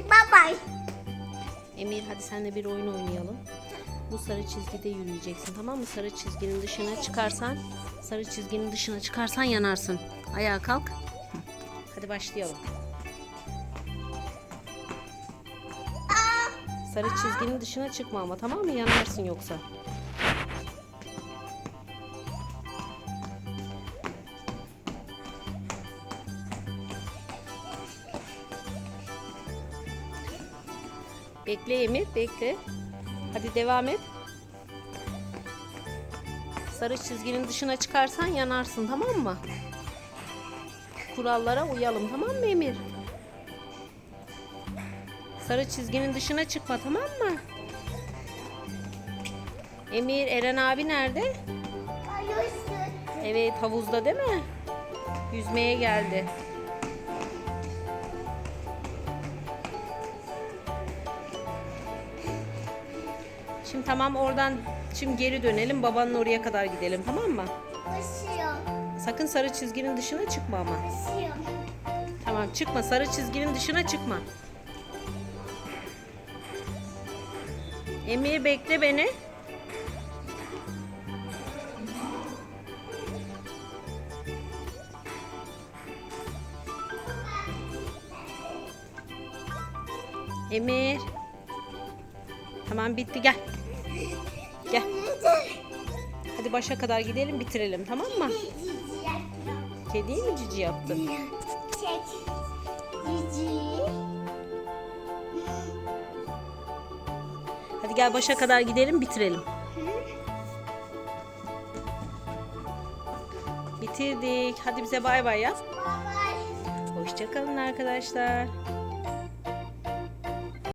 Bye bye. Emir hadi senle bir oyun oynayalım. Bu sarı çizgide yürüyeceksin tamam mı? Sarı çizginin dışına çıkarsan, sarı çizginin dışına çıkarsan yanarsın. Ayağa kalk. Hadi başlayalım. Sarı çizginin dışına çıkma ama tamam mı? Yanarsın yoksa. Bekle Emir, bekle. Hadi devam et. Sarı çizginin dışına çıkarsan yanarsın tamam mı? Kurallara uyalım tamam mı Emir? Sarı çizginin dışına çıkma tamam mı? Emir, Eren abi nerede? Evet havuzda değil mi? Yüzmeye geldi. Şimdi tamam oradan şimdi geri dönelim babanın oraya kadar gidelim tamam mı? Koşuyor. Sakın sarı çizginin dışına çıkma ama. Koşuyor. Tamam çıkma sarı çizginin dışına çıkma. Emir bekle beni. Emir. Tamam bitti gel. Gel. Hadi başa kadar gidelim bitirelim tamam mı? Kediyi mi cici yaptı? Çek. Cici. Hadi gel başa kadar gidelim bitirelim. Bitirdik. Hadi bize bay bay yap. Hoşçakalın arkadaşlar.